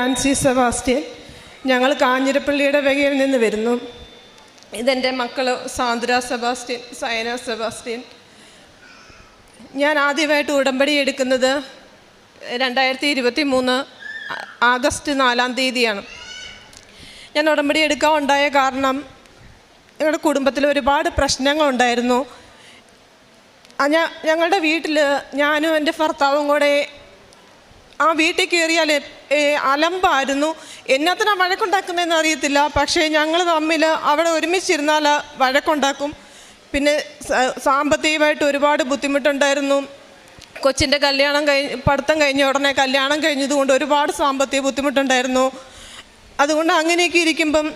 Ancy Sebastian ഞങ്ങൾ കാഞ്ഞിരപ്പള്ളിയുടെ വകയിൽ നിന്ന് വരുന്നു. ഇതെന്റെ മക്കൾ സാന്ദ്ര സെബാസ്റ്റ്യൻ സയന സെബാസ്റ്റ്യൻ. ഞാൻ ആദ്യമായിട്ട് ഉടമ്പടി എടുക്കുന്നത് രണ്ടായിരത്തി ഇരുപത്തി മൂന്ന് ആഗസ്റ്റ് നാലാം തീയതിയാണ്. ഞാൻ ഉടമ്പടി എടുക്കാൻ ഉണ്ടായ കാരണം ഞങ്ങളുടെ കുടുംബത്തിൽ ഒരുപാട് പ്രശ്നങ്ങളുണ്ടായിരുന്നു ആ ഞ ഞങ്ങളുടെ വീട്ടിൽ ഞാനും എന്റെ ഭർത്താവും കൂടെ ആ വീട്ടിൽ കയറിയാൽ അലമ്പായിരുന്നു. എന്നത്തിനാ വഴക്കുണ്ടാക്കുന്നതെന്ന് അറിയത്തില്ല. പക്ഷേ ഞങ്ങൾ തമ്മിൽ അവിടെ ഒരുമിച്ചിരുന്നാൽ വഴക്കുണ്ടാക്കും. പിന്നെ സാമ്പത്തികമായിട്ട് ഒരുപാട് ബുദ്ധിമുട്ടുണ്ടായിരുന്നു. കൊച്ചിന്റെ കല്യാണം കഴിഞ്ഞ് പഠിത്തം കഴിഞ്ഞ ഉടനെ കല്യാണം കഴിഞ്ഞതുകൊണ്ട് ഒരുപാട് സാമ്പത്തിക ബുദ്ധിമുട്ടുണ്ടായിരുന്നു. അതുകൊണ്ട് അങ്ങനെയൊക്കെ ഇരിക്കുമ്പം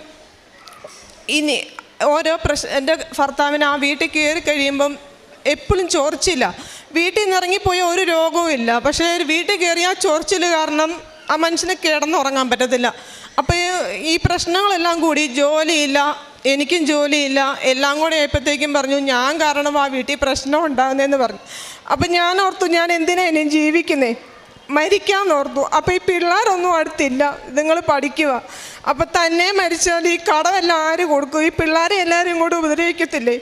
ഇനി ഓരോ പ്രശ്ന എന്റെ ഭർത്താവിന് ആ വീട്ടിൽ കയറി കഴിയുമ്പം എപ്പോഴും ചൊറിച്ചില്ല വീട്ടിൽ നിന്ന് ഇറങ്ങിപ്പോയ ഒരു രോഗവും ഇല്ല. പക്ഷേ വീട്ടിൽ കയറിയാൽ ചൊറിച്ചിൽ കാരണം ആ മനുഷ്യന് കിടന്നുറങ്ങാൻ പറ്റത്തില്ല. അപ്പോൾ ഈ പ്രശ്നങ്ങളെല്ലാം കൂടി ജോലിയില്ല എനിക്കും ജോലിയില്ല എല്ലാം കൂടെ ആയപ്പോഴത്തേക്കും പറഞ്ഞു ഞാൻ കാരണം ആ വീട്ടിൽ പ്രശ്നം ഉണ്ടാകുന്നതെന്ന് പറഞ്ഞു. അപ്പം ഞാൻ ഓർത്തു ഞാൻ എന്തിനാ ഇനി ജീവിക്കുന്നേ? മരിക്കാൻ ഓർത്തു. അപ്പോൾ ഈ പിള്ളേരൊന്നും അടുത്തില്ല. നിങ്ങൾ പഠിക്കുക. അപ്പം തന്നെ മരിച്ചാൽ ഈ കടമെല്ലാം ആര് കൊടുക്കും? ഈ പിള്ളേരെ എല്ലാവരും ഇങ്ങോട്ട് ഉപദ്രവിക്കത്തില്ലേ?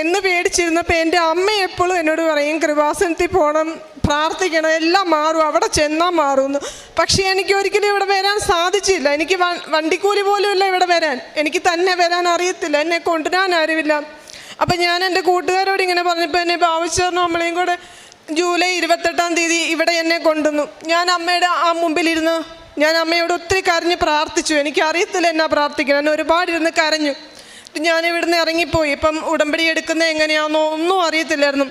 എന്ന് പേടിച്ചിരുന്നപ്പോൾ എന്റെ അമ്മ എപ്പോഴും എന്നോട് പറയും കൃപാസനത്തിൽ പോകണം പ്രാർത്ഥിക്കണം എല്ലാം മാറും അവിടെ ചെന്നാൽ മാറുമെന്ന് പക്ഷേ എനിക്ക് ഒരിക്കലും ഇവിടെ വരാൻ സാധിച്ചില്ല. എനിക്ക് വണ്ടിക്കൂലി പോലുമില്ല ഇവിടെ വരാൻ. എനിക്ക് തന്നെ വരാൻ അറിയത്തില്ല. എന്നെ കൊണ്ടുവരാൻ ആരുമില്ല. അപ്പം ഞാൻ എന്റെ കൂട്ടുകാരോട് ഇങ്ങനെ പറഞ്ഞപ്പോൾ എന്നെ ഭാവിച്ചേർന്നു നമ്മളെയും കൂടെ ജൂലൈ ഇരുപത്തെട്ടാം തീയതി ഇവിടെ എന്നെ കൊണ്ടുവന്നു. ഞാൻ അമ്മയുടെ ആ മുമ്പിലിരുന്ന് ഞാൻ അമ്മയോട് ഒത്തിരി കരഞ്ഞ് പ്രാർത്ഥിച്ചു. എനിക്ക് അറിയത്തില്ല എന്നാ പ്രാർത്ഥിക്കണം ഞാൻ ഒരുപാട് ഇരുന്ന് കരഞ്ഞു. ഞാൻ ഇവിടുന്ന് ഇറങ്ങിപ്പോയി. ഇപ്പം ഉടമ്പടി എടുക്കുന്നത് എങ്ങനെയാണെന്നോ ഒന്നും അറിയത്തില്ലായിരുന്നു.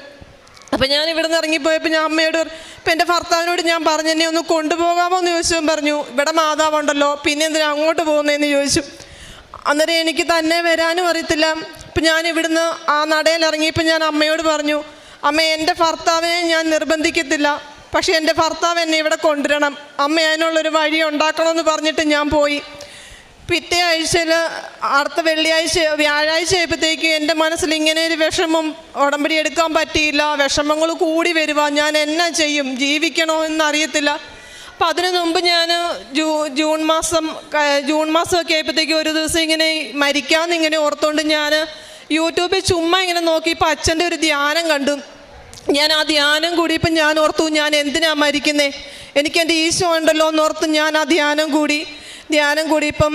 അപ്പം ഞാൻ ഇവിടുന്ന് ഇറങ്ങിപ്പോയപ്പോൾ ഞാൻ അമ്മയോട് ഇപ്പം എന്റെ ഭർത്താവിനോട് ഞാൻ പറഞ്ഞു എന്നെ ഒന്ന് കൊണ്ടുപോകാമോ? എന്ന് ചോദിച്ചു പറഞ്ഞു ഇവിടെ മാതാവുണ്ടല്ലോ. പിന്നെ എന്തിനാ അങ്ങോട്ട് പോകുന്നതെന്ന് ചോദിച്ചു. അന്നേരം എനിക്ക് തന്നെ വരാനും അറിയത്തില്ല. അപ്പം ഞാൻ ഇവിടുന്ന് ആ നടയിൽ ഇറങ്ങിയപ്പോൾ ഞാൻ അമ്മയോട് പറഞ്ഞു അമ്മ എന്റെ ഭർത്താവിനെ ഞാൻ നിർബന്ധിക്കത്തില്ല. പക്ഷേ എന്റെ ഭർത്താവ് എന്നെ ഇവിടെ കൊണ്ടുവരണം. അമ്മ അതിനുള്ളൊരു വഴി ഉണ്ടാക്കണമെന്ന് പറഞ്ഞിട്ട് ഞാൻ പോയി. പിറ്റേ ആഴ്ചയിൽ അടുത്ത വെള്ളിയാഴ്ച വ്യാഴാഴ്ച ആയപ്പോഴത്തേക്കും എന്റെ മനസ്സിൽ ഇങ്ങനെ ഒരു വിഷമം ഉടമ്പടി എടുക്കാൻ പറ്റിയില്ല. വിഷമങ്ങൾ കൂടി വരുക ഞാൻ എന്നാ ചെയ്യും? ജീവിക്കണോ എന്നറിയത്തില്ല. അപ്പം അതിനു മുമ്പ് ഞാൻ ജൂ ജൂൺ മാസം ജൂൺ മാസമൊക്കെ ആയപ്പോഴത്തേക്കും ഒരു ദിവസം ഇങ്ങനെ മരിക്കാമെന്ന് ഇങ്ങനെ ഓർത്തുകൊണ്ട് ഞാൻ യൂട്യൂബിൽ ചുമ്മാ ഇങ്ങനെ നോക്കിയപ്പോൾ അച്ഛന്റെ ഒരു ധ്യാനം കണ്ടു. ഞാൻ ആ ധ്യാനം കൂടി കൂടിയപ്പോൾ ഞാൻ ഓർത്തു ഞാൻ എന്തിനാ മരിക്കുന്നേ? എനിക്ക് എന്റെ ഈശോ ഉണ്ടല്ലോ എന്ന് ഓർത്ത് ഞാൻ ആ ധ്യാനം കൂടി ധ്യാനം കൂടിയപ്പം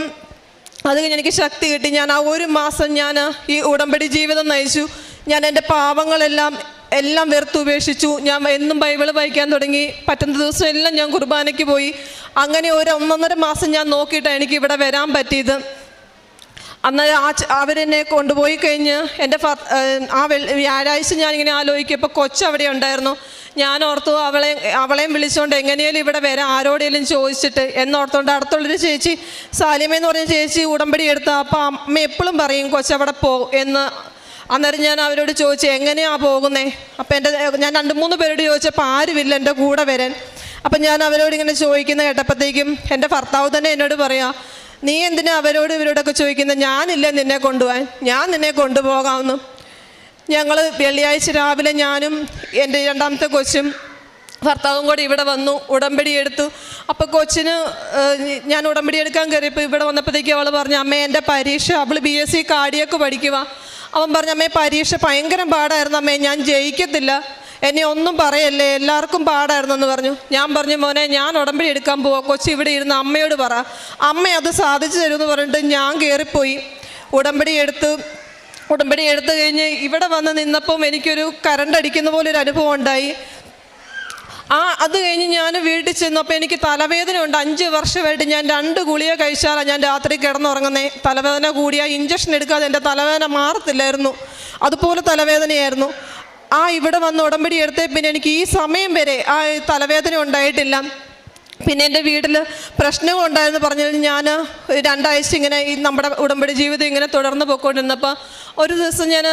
അത് കഴിഞ്ഞ് എനിക്ക് ശക്തി കിട്ടി. ഞാൻ ആ ഒരു മാസം ഞാൻ ഈ ഉടമ്പടി ജീവിതം നയിച്ചു. ഞാൻ എന്റെ പാവങ്ങളെല്ലാം എല്ലാം വെറുത്തുപേക്ഷിച്ചു ഞാൻ എന്നും ബൈബിൾ വായിക്കാൻ തുടങ്ങി. പറ്റുന്ന ദിവസം എല്ലാം ഞാൻ കുർബാനയ്ക്ക് പോയി. അങ്ങനെ ഒരു ഒന്നൊന്നര മാസം ഞാൻ നോക്കിയിട്ടാണ് എനിക്ക് ഇവിടെ വരാൻ പറ്റിയത്. അന്നേരം ആ അവരെന്നെ കൊണ്ടുപോയി കഴിഞ്ഞ് എന്റെ ആ വ്യാഴാഴ്ച ഞാനിങ്ങനെ ആലോചിക്കുമ്പോൾ കൊച്ച് അവിടെ ഉണ്ടായിരുന്നു. ഞാൻ ഓർത്തു അവളെ അവളെയും വിളിച്ചുകൊണ്ട് എങ്ങനെയാലും ഇവിടെ വരാം ആരോടെങ്കിലും ചോദിച്ചിട്ട് എന്നോർത്തുകൊണ്ട് അടുത്തുള്ളൊരു ചേച്ചി സാലിമ എന്ന് പറഞ്ഞ ചേച്ചി ഉടമ്പടി എടുത്ത അപ്പം അമ്മ എപ്പോഴും പറയും കൊച്ചവിടെ പോ എന്ന്. അന്നേരം ഞാൻ അവരോട് ചോദിച്ചു എങ്ങനെയാണ് പോകുന്നേ? അപ്പം എന്റെ ഞാൻ രണ്ട് മൂന്ന് പേരോട് ചോദിച്ചപ്പോൾ ആരുമില്ല എന്റെ കൂടെ വരാൻ. അപ്പം ഞാൻ അവരോട് ഇങ്ങനെ ചോദിക്കുന്ന കേട്ടപ്പോഴത്തേക്കും എന്റെ ഭർത്താവ് തന്നെ എന്നോട് പറയാം നീ എന്തിനാ അവരോട് ഇവരോടൊക്കെ ചോദിക്കുന്നത് ഞാനില്ല നിന്നെ കൊണ്ടുപോകാൻ? ഞാൻ നിന്നെ കൊണ്ടുപോകാമെന്ന് ഞങ്ങൾ വെള്ളിയാഴ്ച രാവിലെ ഞാനും എന്റെ രണ്ടാമത്തെ കൊച്ചും ഭർത്താവും കൂടി ഇവിടെ വന്നു ഉടമ്പടി എടുത്തു. അപ്പോൾ കൊച്ചിന് ഞാൻ ഉടമ്പടി എടുക്കാൻ കയറിയപ്പോൾ ഇവിടെ വന്നപ്പോഴത്തേക്ക് അവൾ പറഞ്ഞു അമ്മേ എന്റെ പരീക്ഷ അവൾ ബി എസ് സി കാർഡിയൊക്കെ പഠിക്കുക അവൻ പറഞ്ഞു അമ്മേ പരീക്ഷ ഭയങ്കര പാടായിരുന്നു അമ്മേ ഞാൻ ജയിക്കത്തില്ല. എന്നെ ഒന്നും പറയല്ലേ? എല്ലാവർക്കും പാടായിരുന്നു എന്ന് പറഞ്ഞു. ഞാൻ പറഞ്ഞു മോനെ ഞാൻ ഉടമ്പടി എടുക്കാൻ പോവാ. കൊച്ചി ഇവിടെ ഇരുന്ന് അമ്മയോട് പറ. അമ്മ അത് സാധിച്ചു തരുമെന്ന് പറഞ്ഞിട്ട് ഞാൻ കയറിപ്പോയി ഉടമ്പടി എടുത്ത് ഉടമ്പടി എടുത്തു കഴിഞ്ഞ് ഇവിടെ വന്ന് നിന്നപ്പം എനിക്കൊരു കറണ്ട് അടിക്കുന്ന പോലെ ഒരു അനുഭവം ഉണ്ടായി. ആ അത് കഴിഞ്ഞ് ഞാൻ വീട്ടിൽ ചെന്നപ്പോൾ എനിക്ക് തലവേദന ഉണ്ട്. അഞ്ച് വർഷമായിട്ട് ഞാൻ രണ്ട് ഗുളിക കഴിച്ചാലാണ് ഞാൻ രാത്രി കിടന്നുറങ്ങുന്നത് തലവേദന കൂടിയ. ഇഞ്ചക്ഷൻ എടുക്കാതെ എന്റെ തലവേദന മാറത്തില്ലായിരുന്നു. അതുപോലെ തലവേദനയായിരുന്നു. ആ ഇവിടെ വന്ന് ഉടമ്പടി എടുത്തേ പിന്നെ എനിക്ക് ഈ സമയം വരെ ആ തലവേദന ഉണ്ടായിട്ടില്ല. പിന്നെ എന്റെ വീട്ടിൽ പ്രശ്നവും ഉണ്ടായെന്ന് പറഞ്ഞാൽ ഞാൻ രണ്ടാഴ്ച ഇങ്ങനെ ഈ നമ്മുടെ ഉടമ്പടി ജീവിതം ഇങ്ങനെ തുടർന്ന് പോയിക്കൊണ്ടിരുന്നപ്പോൾ ഒരു ദിവസം ഞാൻ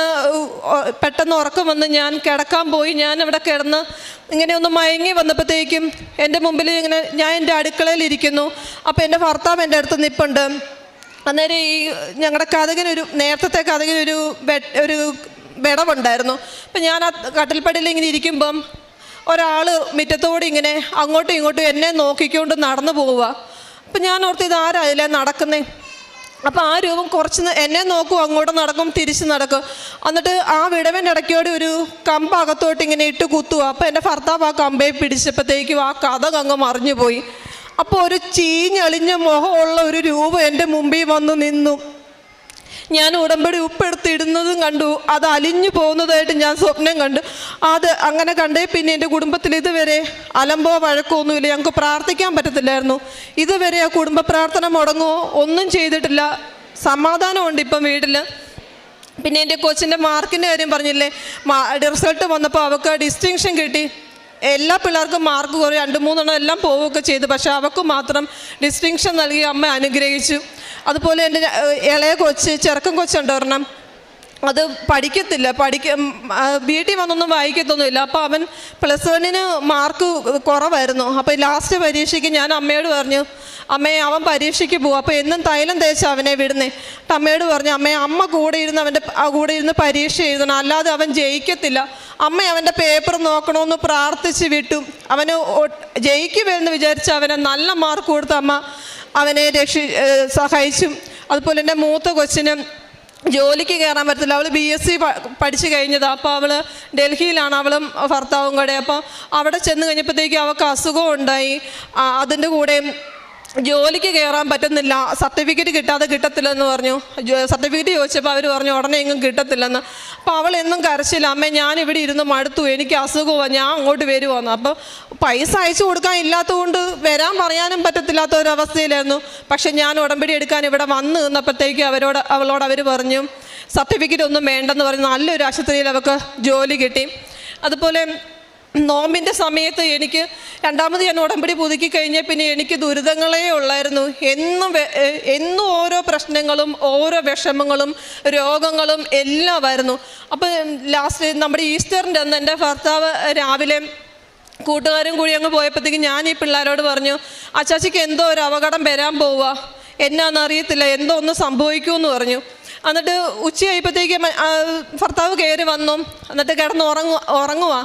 പെട്ടെന്ന് ഉറക്കം വന്ന് ഞാൻ കിടക്കാൻ പോയി. ഞാൻ അവിടെ കിടന്ന് ഇങ്ങനെ ഒന്ന് മയങ്ങി വന്നപ്പോഴത്തേക്കും എന്റെ മുമ്പിൽ ഇങ്ങനെ ഞാൻ എന്റെ അടുക്കളയിൽ ഇരിക്കുന്നു. അപ്പോൾ എന്റെ ഭർത്താവ് എന്റെ അടുത്ത് നിൽപ്പുണ്ട് അന്നേരം ഈ ഞങ്ങളുടെ കഥകിനൊരു നേരത്തെ കഥകിനൊരു ഒരു വിടവുണ്ടായിരുന്നു. അപ്പം ഞാൻ ആ കട്ടിൽപ്പടിയിൽ ഇങ്ങനെ ഇരിക്കുമ്പം ഒരാൾ മുറ്റത്തോടെ ഇങ്ങനെ അങ്ങോട്ടും ഇങ്ങോട്ടും എന്നെ നോക്കിക്കൊണ്ട് നടന്നു പോവുക. അപ്പം ഞാൻ ഓർത്ത് ഇത് ഇതിലെ നടക്കുന്നേ? അപ്പം ആ രൂപം കുറച്ച് എന്നെ നോക്കും അങ്ങോട്ട് നടക്കും തിരിച്ച് നടക്കും. എന്നിട്ട് ആ വിടവൻ ഇടയ്ക്കോടെ ഒരു കമ്പ് അകത്തോട്ട് ഇങ്ങനെ ഇട്ട് കുത്തുക. അപ്പം എന്റെ ഭർത്താവ് ആ കമ്പയെ പിടിച്ചപ്പോഴത്തേക്കും ആ കഥ അങ്ങ് മറിഞ്ഞു പോയി അപ്പോൾ ഒരു ചീഞ്ഞളിഞ്ഞ മുഖമുള്ള ഒരു രൂപം എന്റെ മുമ്പിൽ വന്ന് നിന്നു. ഞാൻ ഉടമ്പടി ഉപ്പെടുത്തിടുന്നതും കണ്ടു. അത് അലിഞ്ഞു പോകുന്നതായിട്ട് ഞാൻ സ്വപ്നം കണ്ടു. അത് അങ്ങനെ കണ്ടേ പിന്നെ എന്റെ കുടുംബത്തിൽ ഇതുവരെ അലമ്പോ വഴക്കോ ഒന്നുമില്ല. ഞങ്ങൾക്ക് പ്രാർത്ഥിക്കാൻ പറ്റത്തില്ലായിരുന്നു. ഇതുവരെ ആ കുടുംബ പ്രാർത്ഥന മുടങ്ങോ ഒന്നും ചെയ്തിട്ടില്ല. സമാധാനമുണ്ട് ഇപ്പം വീട്ടിൽ പിന്നെ എന്റെ കൊച്ചിന്റെ മാർക്കിന്റെ കാര്യം പറഞ്ഞില്ലേ? റിസൾട്ട് വന്നപ്പോൾ അവൾക്ക് ഡിസ്റ്റിങ്ഷൻ കിട്ടി. എല്ലാ പിള്ളേർക്കും മാർക്ക് കുറേ രണ്ട് മൂന്നെണ്ണം എല്ലാം പോവുകയൊക്കെ ചെയ്തു. പക്ഷെ അവർക്ക് മാത്രം ഡിസ്റ്റിങ്ഷൻ നൽകി അമ്മ അനുഗ്രഹിച്ചു. അതുപോലെ എന്റെ ഇളയ കൊച്ച് ചെറുക്കൻ കൊച്ചുണ്ട് ഒരെണ്ണം. അത് പഠിക്കത്തില്ല. പഠിക്ക വീട്ടിൽ വന്നൊന്നും വായിക്കത്തൊന്നുമില്ല. അപ്പോൾ അവൻ പ്ലസ് വണ്ണിന് മാർക്ക് കുറവായിരുന്നു. അപ്പോൾ ലാസ്റ്റ് പരീക്ഷയ്ക്ക് ഞാൻ അമ്മയോട് പറഞ്ഞു അമ്മയെ അവൻ പരീക്ഷയ്ക്ക് പോകും അപ്പോൾ എന്നും തൈലം തേച്ച് അവനെ വിടുന്നേ. അമ്മയോട് പറഞ്ഞു അമ്മയെ അമ്മ കൂടെ ഇരുന്ന് അവന്റെ കൂടെ ഇരുന്ന് പരീക്ഷ എഴുതണം. അല്ലാതെ അവൻ ജയിക്കത്തില്ല. അമ്മ അവന്റെ പേപ്പർ നോക്കണമെന്ന് പ്രാർത്ഥിച്ച് വിട്ടു. അവന് ജയിക്കുമെന്ന് വിചാരിച്ച് അവനെ നല്ല മാർക്ക് കൊടുത്ത അമ്മ അവനെ രക്ഷി സഹായിച്ചു. അതുപോലെ തന്നെ മൂത്ത കൊച്ചിന് ജോലിക്ക് കയറാൻ പറ്റത്തില്ല. അവൾ ബി എസ് സി പഠിച്ചു കഴിഞ്ഞതാണ് അപ്പോൾ അവൾ ഡൽഹിയിലാണ്. അവളും ഭർത്താവും കൂടെ. അപ്പോൾ അവിടെ ചെന്ന് കഴിഞ്ഞപ്പോഴത്തേക്കും അവൾക്ക് അസുഖം ഉണ്ടായി. അതിന്റെ കൂടെ ജോലിക്ക് കയറാൻ പറ്റുന്നില്ല. സർട്ടിഫിക്കറ്റ് കിട്ടാതെ കിട്ടത്തില്ലെന്ന് പറഞ്ഞു. സർട്ടിഫിക്കറ്റ് ചോദിച്ചപ്പോൾ അവർ പറഞ്ഞു ഉടനെ എങ്ങും കിട്ടത്തില്ലെന്ന്. അപ്പോൾ അവൾ എന്നും കരച്ചില്ല. അമ്മേ ഞാൻ ഇവിടെ ഇരുന്ന് മടുത്തു. എനിക്ക് അസുഖമാണ് ഞാൻ അങ്ങോട്ട് വരുവാന്ന്. അപ്പോൾ പൈസ അയച്ചു കൊടുക്കാൻ ഇല്ലാത്തതുകൊണ്ട് വരാൻ പറയാനും പറ്റത്തില്ലാത്ത ഒരു അവസ്ഥയിലായിരുന്നു പക്ഷെ ഞാൻ ഉടമ്പടി എടുക്കാൻ ഇവിടെ വന്ന് നിന്നപ്പോഴത്തേക്ക് അവരോട് അവളോട് അവർ പറഞ്ഞു സർട്ടിഫിക്കറ്റ് ഒന്നും വേണ്ടെന്ന് പറഞ്ഞ് നല്ലൊരു ആശുപത്രിയിൽ അവൾക്ക് ജോലി കിട്ടി. അതുപോലെ നോമ്പിന്റെ സമയത്ത് എനിക്ക് രണ്ടാമത് ഞാൻ ഉടമ്പടി പുതുക്കി കഴിഞ്ഞ പിന്നെ എനിക്ക് ദുരിതങ്ങളേ ഉള്ളായിരുന്നു. എന്നും എന്നും ഓരോ പ്രശ്നങ്ങളും ഓരോ വിഷമങ്ങളും രോഗങ്ങളും എല്ലാം ആയിരുന്നു. അപ്പോൾ ലാസ്റ്റ് നമ്മുടെ ഈസ്റ്ററിന്റെ അന്ന് എന്റെ ഭർത്താവ് രാവിലെ കൂട്ടുകാരും കൂടി അങ്ങ് പോയപ്പോഴത്തേക്ക് ഞാൻ ഈ പിള്ളേരോട് പറഞ്ഞു അച്ചാച്ചിക്ക് എന്തോ ഒരു അപകടം വരാൻ പോവുക എന്നാന്ന് അറിയത്തില്ല എന്തോ ഒന്ന് സംഭവിക്കുമെന്ന് പറഞ്ഞു. എന്നിട്ട് ഉച്ചയായപ്പോഴത്തേക്ക് ഭർത്താവ് കയറി വന്നു. എന്നിട്ട് കിടന്ന് ഉറങ്ങു ഉറങ്ങുക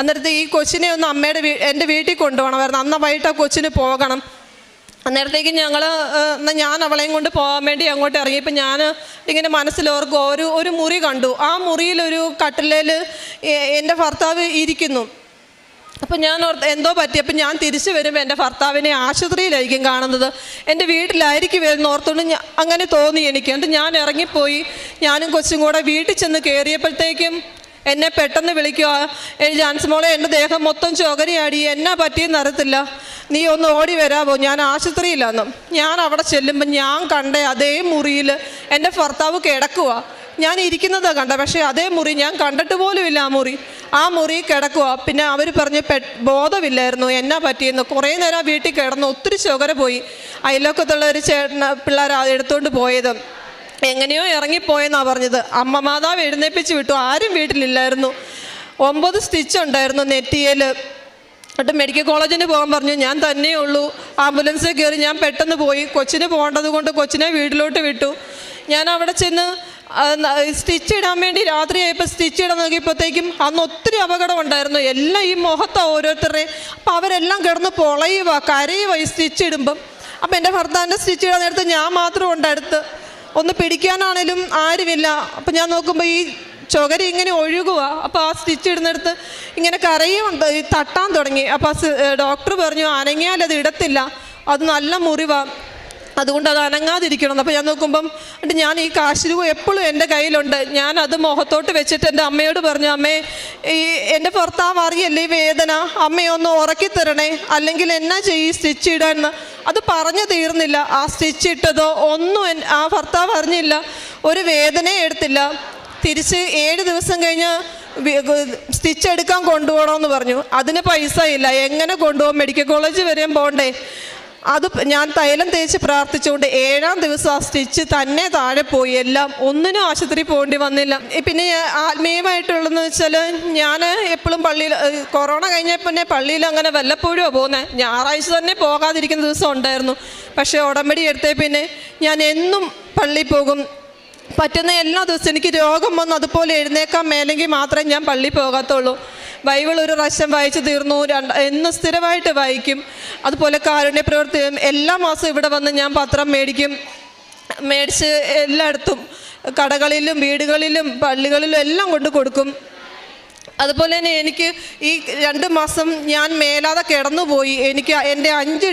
എന്നിട്ട് ഈ കൊച്ചിനെ ഒന്ന് അമ്മയുടെ വീ എന്റെ വീട്ടിൽ കൊണ്ടുപോകണമായിരുന്നു അന്ന് വൈകിട്ട് ആ കൊച്ചിന് പോകണം. അന്നേരത്തേക്ക് ഞങ്ങൾ എന്നാൽ ഞാൻ അവളെയും കൊണ്ട് പോകാൻ വേണ്ടി അങ്ങോട്ട് ഇറങ്ങി. ഇറങ്ങിയപ്പോൾ ഞാൻ ഇങ്ങനെ മനസ്സിലോർക്കും ഒരു ഒരു മുറി കണ്ടു. ആ മുറിയിലൊരു കട്ടിലിൽ എന്റെ ഭർത്താവ് ഇരിക്കുന്നു. അപ്പം ഞാൻ എന്തോ പറ്റി? അപ്പം ഞാൻ തിരിച്ചു വരുമ്പോൾ എന്റെ ഭർത്താവിനെ ആശുപത്രിയിലായിരിക്കും കാണുന്നത്. എന്റെ വീട്ടിലായിരിക്കും വരുന്ന ഓർത്തുകൊണ്ട് അങ്ങനെ തോന്നി എനിക്ക്. എന്നിട്ട് ഞാൻ ഇറങ്ങിപ്പോയി. ഞാനും കൊച്ചും കൂടെ വീട്ടിൽ ചെന്ന് കയറിയപ്പോഴത്തേക്കും എന്നെ പെട്ടെന്ന് വിളിക്കുക. "ഏയ് ജാൻസ് മോളെ എന്റെ ദേഹം മൊത്തം ചൊകരിയാടി എന്നാ പറ്റിയെന്ന് അറിയത്തില്ല. നീ ഒന്ന് ഓടി വരാമോ ഞാൻ ആശുപത്രിയിലാന്നും. ഞാൻ അവിടെ ചെല്ലുമ്പോൾ ഞാൻ കണ്ട അതേ മുറിയിൽ എന്റെ ഭർത്താവ് കിടക്കുക ഞാൻ ഇരിക്കുന്നത് കണ്ട. പക്ഷേ അതേ മുറി ഞാൻ കണ്ടിട്ട് പോലുമില്ല ആ മുറി. ആ മുറി കിടക്കുക പിന്നെ അവർ പറഞ്ഞ് പെ ബോധമില്ലായിരുന്നു. എന്നാ പറ്റിയെന്ന്. കുറേ നേരം വീട്ടിൽ കിടന്നു ഒത്തിരി ചുകര പോയി. അയലൊക്കത്തുള്ള ഒരു ചേട്ടന പിള്ളേർ എടുത്തുകൊണ്ട് പോയത്. എങ്ങനെയോ ഇറങ്ങിപ്പോയെന്നാണ് പറഞ്ഞത്. അമ്മ മാതാവ് എഴുന്നേപ്പിച്ച് വിട്ടു. ആരും വീട്ടിലില്ലായിരുന്നു. ഒമ്പത് സ്റ്റിച്ച് ഉണ്ടായിരുന്നു നെറ്റിയിൽ എന്നിട്ട് മെഡിക്കൽ കോളേജിന് പോകാൻ പറഞ്ഞു. ഞാൻ തന്നെയേ ഉള്ളൂ. ആംബുലൻസിൽ കയറി ഞാൻ പെട്ടെന്ന് പോയി. കൊച്ചിന് പോകേണ്ടത് കൊണ്ട് കൊച്ചിനെ വീട്ടിലോട്ട് വിട്ടു. ഞാൻ അവിടെ ചെന്ന് സ്റ്റിച്ച് ഇടാൻ വേണ്ടി രാത്രി ആയപ്പോൾ സ്റ്റിച്ച് ഇടാൻ നോക്കിയപ്പോഴത്തേക്കും അന്ന് ഒത്തിരി അപകടം ഉണ്ടായിരുന്നു. എല്ലാം ഈ മുഖത്താണ് ഓരോരുത്തരുടെയും അപ്പോൾ അവരെല്ലാം കിടന്ന് പൊളയുക കരയുക ഈ സ്റ്റിച്ച് ഇടുമ്പം. അപ്പം എന്റെ ഭർത്താവിന്റെ സ്റ്റിച്ച് ഇടാൻ നേരത്ത് ഞാൻ മാത്രം ഉണ്ട് അടുത്ത്. ഒന്ന് പിടിക്കാനാണേലും ആരുമില്ല. അപ്പം ഞാൻ നോക്കുമ്പോൾ ഈ ചുകരി ഇങ്ങനെ ഒഴുകുക അപ്പോൾ ആ സ്റ്റിച്ച് ഇടുന്നിടത്ത് ഇങ്ങനെ കരയുമുണ്ട് തട്ടാൻ തുടങ്ങി. അപ്പോൾ ഡോക്ടർ പറഞ്ഞു അനങ്ങിയാൽ അത് ഇടത്തില്ല. അത് നല്ല മുറിവാ. അതുകൊണ്ട് അത് അനങ്ങാതിരിക്കണം. അപ്പോൾ ഞാൻ നോക്കുമ്പം എന്നിട്ട് ഞാൻ ഈ കാശ് രൂപ എപ്പോഴും എന്റെ കയ്യിലുണ്ട്. ഞാൻ അത് മുഖത്തോട്ട് വെച്ചിട്ട് എന്റെ അമ്മയോട് പറഞ്ഞു അമ്മേ ഈ എന്റെ ഭർത്താവ് അറിയല്ലേ വേദന? അമ്മയൊന്ന് ഉറക്കി തരണേ. അല്ലെങ്കിൽ എന്നാ ചെയ്യും സ്റ്റിച്ച് ഇടാൻ അത് പറഞ്ഞു തീർന്നില്ല. ആ സ്റ്റിച്ച് ഇട്ടതോ ഒന്നും ആ ഭർത്താവ് അറിഞ്ഞില്ല. ഒരു വേദന എടുത്തില്ല. തിരിച്ച് ഏഴ് ദിവസം കഴിഞ്ഞ് സ്റ്റിച്ച് എടുക്കാൻ കൊണ്ടുപോകണമെന്ന് പറഞ്ഞു. അതിന് പൈസ ഇല്ല എങ്ങനെ കൊണ്ടുപോകും? മെഡിക്കൽ കോളേജ് വരെയും പോകണ്ടേ? അത് ഞാൻ തൈലം തേച്ച് പ്രാർത്ഥിച്ചുകൊണ്ട് ഏഴാം ദിവസം ആ സ്റ്റിച്ച് തന്നെ താഴെ പോയി. എല്ലാം ഒന്നിനും ആശുപത്രി പോകേണ്ടി വന്നില്ല. പിന്നെ ആത്മീയമായിട്ടുള്ളതെന്ന് വെച്ചാൽ ഞാൻ എപ്പോഴും പള്ളിയിൽ കൊറോണ കഴിഞ്ഞ പിന്നെ പള്ളിയിൽ അങ്ങനെ വല്ലപ്പോഴും പോകുന്നത് ഞായറാഴ്ച തന്നെ പോകാതിരിക്കുന്ന ദിവസം ഉണ്ടായിരുന്നു. പക്ഷേ ഉടമ്പടി എടുത്തേ പിന്നെ ഞാൻ എന്നും പള്ളിയിൽ പോകും. പറ്റുന്ന എല്ലാ ദിവസവും എനിക്ക് രോഗം വന്ന് അതുപോലെ എഴുന്നേക്കാൻ മേലെങ്കിൽ മാത്രമേ ഞാൻ പള്ളി പോകത്തുള്ളൂ. ബൈബിൾ ഒരു പ്രാവശ്യം വായിച്ചു തീർന്നു രണ്ട് എന്ന് സ്ഥിരമായിട്ട് വായിക്കും. അതുപോലെ കാരുണ്യ പ്രവർത്തിയും എല്ലാ മാസവും ഇവിടെ വന്ന് ഞാൻ പത്രം മേടിക്കും. മേടിച്ച് എല്ലായിടത്തും കടകളിലും വീടുകളിലും പള്ളികളിലും എല്ലാം കൊണ്ട് കൊടുക്കും. അതുപോലെ തന്നെ എനിക്ക് ഈ രണ്ട് മാസം ഞാൻ മേലാതെ കിടന്നുപോയി. എനിക്ക് എന്റെ അഞ്ച്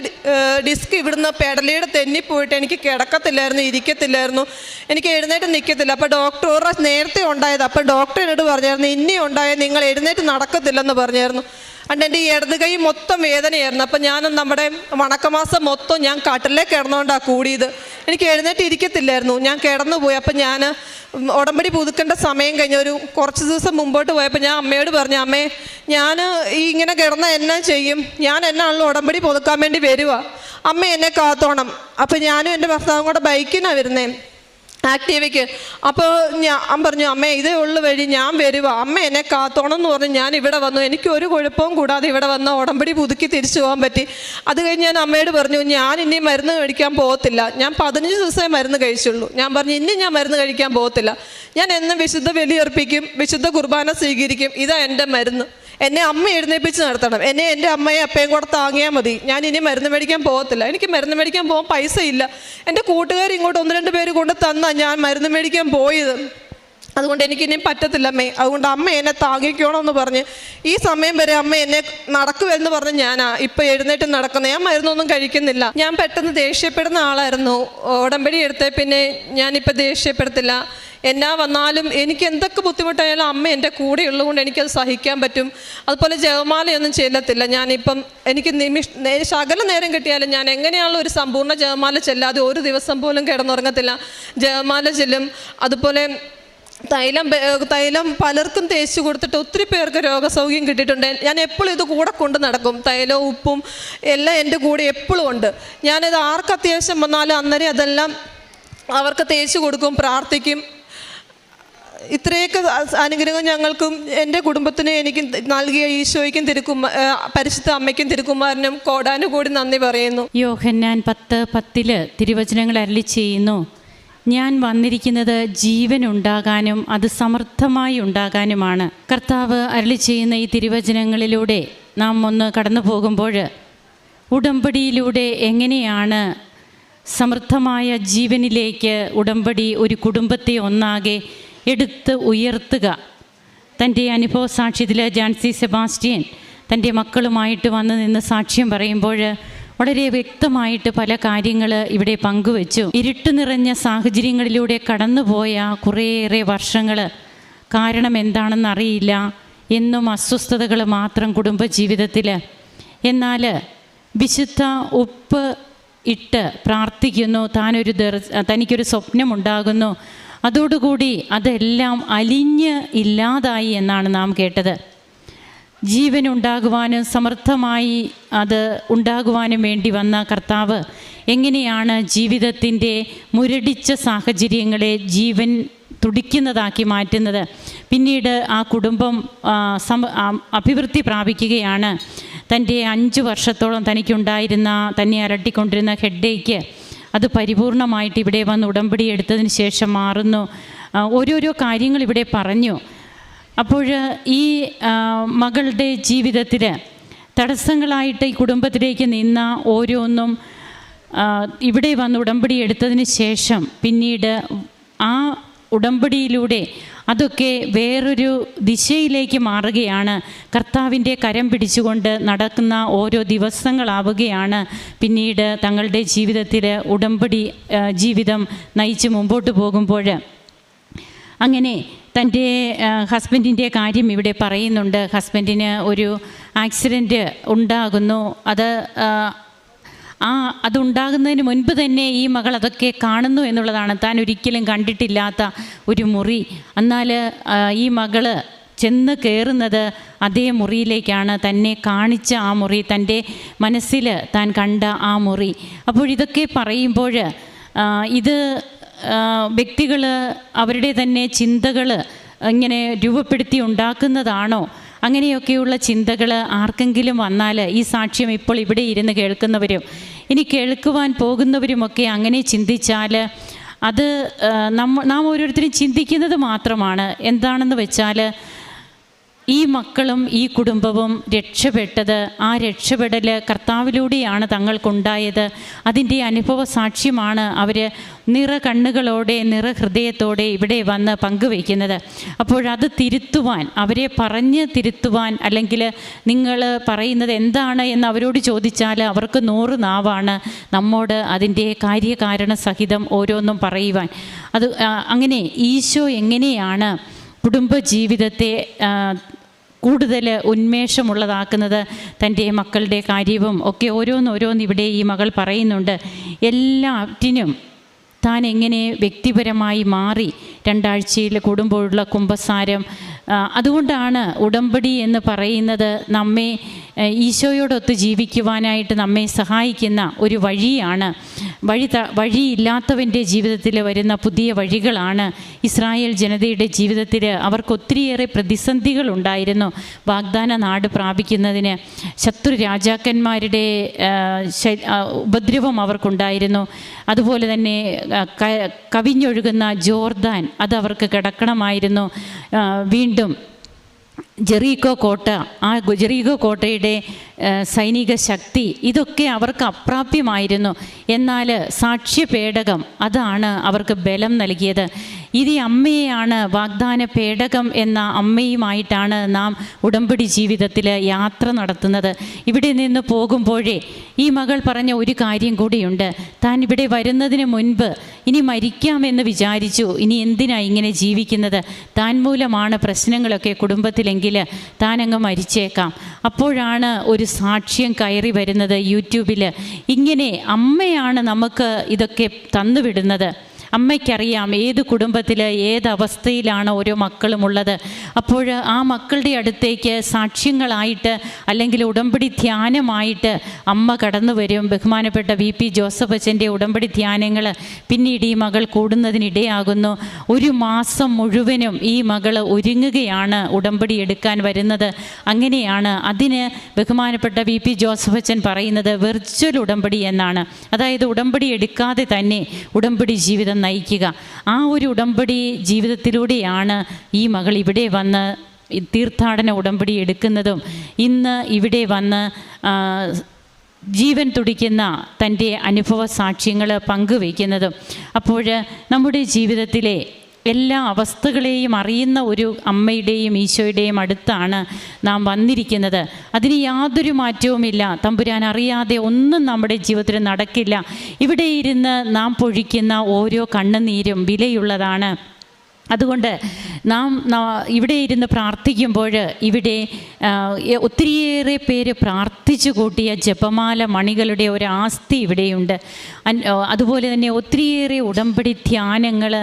ഡിസ്ക് ഇവിടുന്ന് പെടലിയുടെ തെന്നിപ്പോയിട്ട് എനിക്ക് കിടക്കത്തില്ലായിരുന്നു ഇരിക്കത്തില്ലായിരുന്നു. എനിക്ക് എഴുന്നേറ്റ് നിൽക്കത്തില്ല അപ്പോൾ ഡോക്ടർ ഒരു നേരത്തെ ഉണ്ടായത്. അപ്പോൾ ഡോക്ടർ എന്നോട് പറഞ്ഞായിരുന്നു ഇനി ഉണ്ടായത് നിങ്ങൾ എഴുന്നേറ്റ് നടക്കത്തില്ലെന്ന് പറഞ്ഞായിരുന്നു. അണ്ട് എന്റെ ഇടത് കൈ മൊത്തം വേദനയായിരുന്നു. അപ്പം ഞാൻ നമ്മുടെ വണക്കമാസം മൊത്തം ഞാൻ കട്ടിലേ കിടന്നുകൊണ്ടാണ് കൂടിയത്. എനിക്ക് എഴുന്നേറ്റ് ഇരിക്കത്തില്ലായിരുന്നു. ഞാൻ കിടന്നുപോയി. അപ്പം ഞാൻ ഉടമ്പടി പുതുക്കേണ്ട സമയം കഴിഞ്ഞ ഒരു കുറച്ച് ദിവസം മുമ്പോട്ട് പോയപ്പോൾ ഞാൻ അമ്മയോട് പറഞ്ഞു അമ്മേ ഞാൻ ഈ ഇങ്ങനെ കിടന്ന എന്നാ ചെയ്യും? ഞാൻ എന്നാണല്ലോ ഉടമ്പടി പുതുക്കാൻ വേണ്ടി വരുവാ. അമ്മ എന്നെ കാത്തോണം. അപ്പം ഞാനും എന്റെ ഭർത്താവും കൂടെ ബൈക്കിനാണ് വരുന്നേ. ആക്റ്റീവയ്ക്ക് അപ്പോൾ ഞാൻ പറഞ്ഞു അമ്മേ ഇതേ ഉള്ളു വഴി ഞാൻ വരുക അമ്മ എന്നെ കാത്തോണം എന്ന് പറഞ്ഞ് ഞാൻ ഇവിടെ വന്നു. എനിക്ക് ഒരു കുഴപ്പവും കൂടാതെ ഇവിടെ വന്ന ഉടമ്പടി പുതുക്കി തിരിച്ചു പോകാൻ പറ്റി. അത് കഴിഞ്ഞ് ഞാൻ അമ്മയോട് പറഞ്ഞു ഞാൻ ഇനി മരുന്ന് കഴിക്കാൻ പോകത്തില്ല. ഞാൻ പതിനഞ്ച് ദിവസമേ മരുന്ന് കഴിച്ചുള്ളൂ. ഞാൻ പറഞ്ഞു ഇനി ഞാൻ മരുന്ന് കഴിക്കാൻ പോകത്തില്ല. ഞാൻ എന്നും വിശുദ്ധ ബലിയർപ്പിക്കും വിശുദ്ധ കുർബാന സ്വീകരിക്കും. ഇതാ എന്റെ മരുന്ന്. എന്നെ അമ്മ എഴുന്നേപ്പിച്ച് നടത്തണം. എന്നെ എന്റെ അമ്മയെ അപ്പയും കൂടെ താങ്ങിയാൽ മതി. ഞാൻ ഇനി മരുന്ന് മേടിക്കാൻ പോകത്തില്ല. എനിക്ക് മരുന്ന് മേടിക്കാൻ പോകാൻ പൈസ ഇല്ല എന്റെ കൂട്ടുകാർ ഇങ്ങോട്ട് ഒന്ന് രണ്ട് പേര് കൊണ്ട് തന്നാ ഞാൻ മരുന്ന് മേടിക്കാൻ പോയത്. അതുകൊണ്ട് എനിക്കിനി പറ്റത്തില്ല അമ്മേ. അതുകൊണ്ട് അമ്മ എന്നെ താങ്ങിക്കണമെന്ന് പറഞ്ഞ് ഈ സമയം വരെ അമ്മ എന്നെ നടക്കുമെന്ന് പറഞ്ഞ് ഞാനാ ഇപ്പം എഴുന്നേറ്റ് നടക്കുന്നത്. ഞാൻ മരുന്നൊന്നും കഴിക്കുന്നില്ല. ഞാൻ പെട്ടെന്ന് ദേഷ്യപ്പെടുന്ന ആളായിരുന്നു. ഉടമ്പടി എടുത്തേ പിന്നെ ഞാനിപ്പോൾ ദേഷ്യപ്പെടത്തില്ല. എന്നാ വന്നാലും എനിക്ക് എന്തൊക്കെ ബുദ്ധിമുട്ടായാലും അമ്മ എന്റെ കൂടെ ഉള്ളതുകൊണ്ട് എനിക്കത് സഹിക്കാൻ പറ്റും. അതുപോലെ ജപമാലയൊന്നും ചെല്ലത്തില്ല. ഞാനിപ്പം എനിക്ക് നിമിഷ ശകല നേരം കിട്ടിയാലും ഞാൻ എങ്ങനെയാണല്ലോ ഒരു സമ്പൂർണ ജപമാല ചെല്ലാതെ ഒരു ദിവസം പോലും കിടന്നുറങ്ങത്തില്ല. ജപമാല ചെല്ലും. അതുപോലെ തൈലം തൈലം പലർക്കും തേച്ച് കൊടുത്തിട്ട് ഒത്തിരി പേർക്ക് രോഗസൗഖ്യം കിട്ടിയിട്ടുണ്ട്. ഞാൻ എപ്പോഴും ഇത് കൂടെ കൊണ്ട് നടക്കും. തൈലവും ഉപ്പും എല്ലാം എന്റെ കൂടെ എപ്പോഴും ഉണ്ട്. ഞാനിത് ആർക്ക് അത്യാവശ്യം വന്നാലും അന്നേരം അതെല്ലാം അവർക്ക് തേച്ച് കൊടുക്കും പ്രാർത്ഥിക്കും. ഇത്രയൊക്കെ അനുഗ്രഹം ഞങ്ങൾക്കും എന്റെ കുടുംബത്തിനും എനിക്കും നൽകിയ ഈശോയ്ക്കും തിരുക്കുമാർ പരിശുദ്ധ അമ്മയ്ക്കും തിരുക്കുമാരനും കോടാനുകൂടി നന്ദി പറയുന്നു. യോഹന്നാൻ പത്ത് പത്തിൽ തിരുവചനങ്ങൾ അരളി ചെയ്യുന്നു. ഞാൻ വന്നിരിക്കുന്നത് ജീവൻ ഉണ്ടാകാനും അത് സമൃദ്ധമായി ഉണ്ടാകാനുമാണ്. കർത്താവ് അരളി ചെയ്യുന്ന ഈ തിരുവചനങ്ങളിലൂടെ നാം ഒന്ന് കടന്നു പോകുമ്പോൾ ഉടമ്പടിയിലൂടെ എങ്ങനെയാണ് സമൃദ്ധമായ ജീവനിലേക്ക് ഉടമ്പടി ഒരു കുടുംബത്തെ ഒന്നാകെ എടുത്ത് ഉയർത്തുക. തന്റെ അനുഭവ സാക്ഷ്യത്തിൽ ജാൻസി സെബാസ്റ്റ്യൻ തന്റെ മക്കളുമായിട്ട് വന്ന് നിന്ന് സാക്ഷ്യം പറയുമ്പോൾ വളരെ വ്യക്തമായിട്ട് പല കാര്യങ്ങൾ ഇവിടെ പങ്കുവച്ചു. ഇരുട്ട് നിറഞ്ഞ സാഹചര്യങ്ങളിലൂടെ കടന്നുപോയ കുറേയേറെ വർഷങ്ങൾ കാരണം എന്താണെന്ന് അറിയില്ല എന്നും അസ്വസ്ഥതകൾ മാത്രം കുടുംബജീവിതത്തിൽ എന്നാൽ വിശുദ്ധ ഉപ്പ് ഇട്ട് പ്രാർത്ഥിക്കുന്നു. താനൊരു ദർ തനിക്കൊരു സ്വപ്നമുണ്ടാകുന്നു. അതോടുകൂടി അതെല്ലാം അലിഞ്ഞ് ഇല്ലാതായി എന്നാണ് നാം കേട്ടത്. ജീവൻ ഉണ്ടാകുവാനും സമർത്ഥമായി അത് ഉണ്ടാകുവാനും വേണ്ടി വന്ന കർത്താവ് എങ്ങനെയാണ് ജീവിതത്തിന്റെ മുരടിച്ച സാഹചര്യങ്ങളെ ജീവൻ തുടിക്കുന്നതാക്കി മാറ്റുന്നത്? പിന്നീട് ആ കുടുംബം സമ അഭിവൃദ്ധി പ്രാപിക്കുകയാണ്. തന്റെ അഞ്ച് വർഷത്തോളം തനിക്കുണ്ടായിരുന്ന തന്നെ അരട്ടിക്കൊണ്ടിരുന്ന ഹെഡേക്ക് അത് പരിപൂർണമായിട്ട് ഇവിടെ വന്ന് ഉടമ്പടി എടുത്തതിന് ശേഷം മാറുന്നു. ഓരോരോ കാര്യങ്ങൾ ഇവിടെ പറഞ്ഞു. അപ്പോൾ ഈ മകളുടെ ജീവിതത്തിൽ തടസ്സങ്ങളായിട്ട് ഈ കുടുംബത്തിലേക്ക് നിന്ന ഓരോന്നും ഇവിടെ വന്ന് ഉടമ്പടി എടുത്തതിന് ശേഷം പിന്നീട് ആ ഉടമ്പടിയിലൂടെ അതൊക്കെ വേറൊരു ദിശയിലേക്ക് മാറുകയാണ്. കർത്താവിന്റെ കരം പിടിച്ചുകൊണ്ട് നടക്കുന്ന ഓരോ ദിവസങ്ങളാവുകയാണ്. പിന്നീട് തങ്ങളുടെ ജീവിതത്തിൽ ഉടമ്പടി ജീവിതം നയിച്ച് മുമ്പോട്ട് പോകുമ്പോൾ അങ്ങനെ തന്റെ ഹസ്ബൻഡിന്റെ കാര്യം ഇവിടെ പറയുന്നുണ്ട്. ഹസ്ബൻഡിന് ഒരു ആക്സിഡന്റ് ഉണ്ടാകുന്നു. അത് ആ, അതുണ്ടാകുന്നതിന് മുൻപ് തന്നെ ഈ മകൾ അതൊക്കെ കാണുന്നു എന്നുള്ളതാണ്. താൻ ഒരിക്കലും കണ്ടിട്ടില്ലാത്ത ഒരു മുറി. എന്നാൽ ഈ മകൾ ചെന്ന് കയറുന്നത് അതേ മുറിയിലേക്കാണ്. തന്നെ കാണിച്ച ആ മുറി തന്റെ മനസ്സിൽ താൻ കണ്ട ആ മുറി. അപ്പോൾ ഇതൊക്കെ പറയുമ്പോൾ ഇത് വ്യക്തികൾ അവരുടെ തന്നെ ചിന്തകൾ ഇങ്ങനെ രൂപപ്പെടുത്തി ഉണ്ടാക്കുന്നതാണോ? അങ്ങനെയൊക്കെയുള്ള ചിന്തകൾ ആർക്കെങ്കിലും വന്നാൽ ഈ സാക്ഷ്യം ഇപ്പോൾ ഇവിടെ ഇരുന്ന് കേൾക്കുന്നവരും ഇനി കേൾക്കുവാൻ പോകുന്നവരുമൊക്കെ അങ്ങനെ ചിന്തിച്ചാൽ അത് നമ്മ നാം ഓരോരുത്തരും ചിന്തിക്കുന്നത് മാത്രമാണ്. എന്താണെന്ന് വെച്ചാൽ ഈ മക്കളും ഈ കുടുംബവും രക്ഷപ്പെട്ടത് ആ രക്ഷപ്പെടൽ കർത്താവിലൂടെയാണ് തങ്ങൾക്കുണ്ടായത്. അതിന്റെ അനുഭവ സാക്ഷ്യമാണ് അവർ നിറ കണ്ണുകളോടെ നിറ ഹൃദയത്തോടെ ഇവിടെ വന്ന് പങ്കുവയ്ക്കുന്നത്. അപ്പോഴത് തിരുത്തുവാൻ അവരെ പറഞ്ഞ് തിരുത്തുവാൻ അല്ലെങ്കിൽ നിങ്ങൾ പറയുന്നത് എന്താണ് എന്ന് അവരോട് ചോദിച്ചാൽ അവർക്ക് നൂറ് നാവാണ് നമ്മോട് അതിന്റെ കാര്യകാരണ സഹിതം ഓരോന്നും പറയുവാൻ. അത് അങ്ങനെ ഈശോ എങ്ങനെയാണ് കുടുംബജീവിതത്തെ കൂടുതൽ ഉന്മേഷമുള്ളതാക്കുന്നത് തന്റെ മക്കളുടെ കാര്യവും ഒക്കെ ഓരോന്നോരോന്ന് ഇവിടെ ഈ മകൾ പറയുന്നുണ്ട്. എല്ലാറ്റിനും താൻ എങ്ങനെ വ്യക്തിപരമായി മാറി രണ്ടാഴ്ചയിൽ കൂടുമ്പോഴുള്ള കുംഭസാരം അതുകൊണ്ടാണ് ഉടമ്പടി എന്ന് പറയുന്നത് നമ്മെ ഈശോയോടൊത്ത് ജീവിക്കുവാനായിട്ട് നമ്മെ സഹായിക്കുന്ന ഒരു വഴിയാണ്. വഴി ത വഴിയില്ലാത്തവന്റെ ജീവിതത്തിൽ വരുന്ന പുതിയ വഴികളാണ് ഇസ്രായേൽ ജനതയുടെ ജീവിതത്തിൽ അവർക്ക് ഒത്തിരിയേറെ പ്രതിസന്ധികൾ ഉണ്ടായിരുന്നു വാഗ്ദാന നാട് പ്രാപിക്കുന്നതിന് ശത്രു രാജാക്കന്മാരുടെ ഉപദ്രവം അവർക്കുണ്ടായിരുന്നു. അതുപോലെ തന്നെ കവിഞ്ഞൊഴുകുന്ന ജോർദാൻ അത് അവർക്ക് കിടക്കണമായിരുന്നു. വീണ്ടും ജെറീക്കോ കോട്ട ആ ജെറീകോ കോട്ടയുടെ സൈനിക ശക്തി ഇതൊക്കെ അവർക്ക് അപ്രാപ്യമായിരുന്നു. എന്നാൽ സാക്ഷ്യ സാക്ഷ്യപേടകം അതാണ് അവർക്ക് ബലം നൽകിയത്. ഇത് അമ്മയെയാണ് വാഗ്ദാന പേടകം എന്ന അമ്മയുമായിട്ടാണ് നാം ഉടമ്പടി ജീവിതത്തിൽ യാത്ര നടത്തുന്നത്. ഇവിടെ നിന്ന് പോകുമ്പോഴേ ഈ മകൾ പറഞ്ഞ ഒരു കാര്യം കൂടിയുണ്ട്. താൻ ഇവിടെ വരുന്നതിന് മുൻപ് ഇനി മരിക്കാമെന്ന് വിചാരിച്ചു. ഇനി എന്തിനാണ് ഇങ്ങനെ ജീവിക്കുന്നത്? താൻ മൂലമാണ് പ്രശ്നങ്ങളൊക്കെ കുടുംബത്തിലെങ്കിൽ താൻ താനങ്ങ് മരിച്ചേക്കാം. അപ്പോഴാണ് ഒരു സാക്ഷ്യം കയറി വരുന്നത് യൂട്യൂബിൽ ഇങ്ങനെ അമ്മയാണ് നമുക്ക് ഇതൊക്കെ തന്നുവിടുന്നത്. അമ്മയ്ക്കറിയാം ഏത് കുടുംബത്തിൽ ഏത് അവസ്ഥയിലാണ് ഓരോ മക്കളുമുള്ളത് അപ്പോൾ ആ മക്കളുടെ അടുത്തേക്ക് സാക്ഷ്യങ്ങളായിട്ട് അല്ലെങ്കിൽ ഉടമ്പടി ധ്യാനമായിട്ട് അമ്മ കടന്നു വരും. ബഹുമാനപ്പെട്ട വി പി ജോസഫ് അച്ഛന്റെ ഉടമ്പടി ധ്യാനങ്ങൾ പിന്നീട് ഈ മകൾ കൂടുന്നതിനിടയാകുന്നു. ഒരു മാസം മുഴുവനും ഈ മകൾ ഒരുങ്ങുകയാണ് ഉടമ്പടി എടുക്കാൻ വരുന്നത്. അങ്ങനെയാണ് അതിന് ബഹുമാനപ്പെട്ട വി പി ജോസഫ് അച്ഛൻ പറയുന്നത് വെർച്വൽ ഉടമ്പടി എന്നാണ്. അതായത് ഉടമ്പടി എടുക്കാതെ തന്നെ ഉടമ്പടി ജീവിതം നയിക്കുക. ആ ഒരു ഉടമ്പടി ജീവിതത്തിലൂടെയാണ് ഈ മകൾ ഇവിടെ വന്ന് തീർത്ഥാടന ഉടമ്പടി എടുക്കുന്നതും. ഇന്ന് ഇവിടെ വന്ന് ജീവൻ തുടിക്കുന്ന തന്റെ അനുഭവ സാക്ഷ്യങ്ങൾ പങ്കുവയ്ക്കുന്നതും. അപ്പോൾ നമ്മുടെ ജീവിതത്തിലെ എല്ലാ അവസ്ഥകളെയും അറിയുന്ന ഒരു അമ്മയുടെയും ഈശോയുടെയും അടുത്താണ് നാം വന്നിരിക്കുന്നത്. അതിന് യാതൊരു മാറ്റവുമില്ല. തമ്പുരാൻ അറിയാതെ ഒന്നും നമ്മുടെ ജീവിതത്തിൽ നടക്കില്ല. ഇവിടെ ഇരുന്ന് നാം പൊഴിക്കുന്ന ഓരോ കണ്ണുനീരും വിലയുള്ളതാണ്. അതുകൊണ്ട് നാം ഇവിടെ ഇരുന്ന് പ്രാർത്ഥിക്കുമ്പോൾ ഇവിടെ ഒത്തിരിയേറെ പേര് പ്രാർത്ഥിച്ചു കൂട്ടിയ ജപമാല മണികളുടെ ഒരു ആസ്തി ഇവിടെയുണ്ട് അതുപോലെ തന്നെ ഒത്തിരിയേറെ ഉടമ്പടി ധ്യാനങ്ങൾ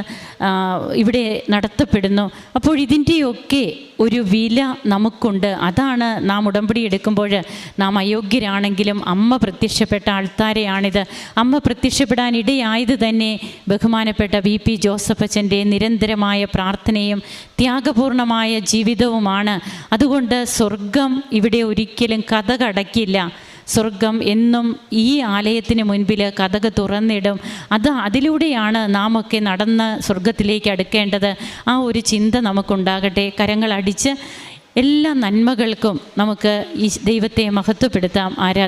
ഇവിടെ നടത്തപ്പെടുന്നു. അപ്പോൾ ഇതിന്റെയൊക്കെ ഒരു വില നമുക്കുണ്ട്. അതാണ് നാം ഉടമ്പടി എടുക്കുമ്പോൾ നാം അയോഗ്യരാണെങ്കിലും അമ്മ പ്രത്യക്ഷപ്പെട്ട ആൾത്താരെയാണിത്. അമ്മ പ്രത്യക്ഷപ്പെടാൻ ഇടയായത് തന്നെ ബഹുമാനപ്പെട്ട വി പി ജോസഫച്ചന്റെ അച്ഛന്റെ നിരന്തരമായ പ്രാർത്ഥനയും ത്യാഗപൂർണമായ ജീവിതവുമാണ്. അതുകൊണ്ട് സ്വർഗം ഇവിടെ ഒരിക്കലും കഥകടക്കില്ല. സ്വർഗം എന്നും ഈ ആലയത്തിന് മുൻപിൽ കഥക് തുറന്നിടും. അത് അതിലൂടെയാണ് നാം ഒക്കെ നടന്ന് സ്വർഗത്തിലേക്ക് അടുക്കേണ്ടത്. ആ ഒരു ചിന്ത നമുക്കുണ്ടാകട്ടെ. കരങ്ങളടിച്ച് എല്ലാ നന്മകൾക്കും നമുക്ക് ഈ ദൈവത്തെ മഹത്വപ്പെടുത്താം. ആരാ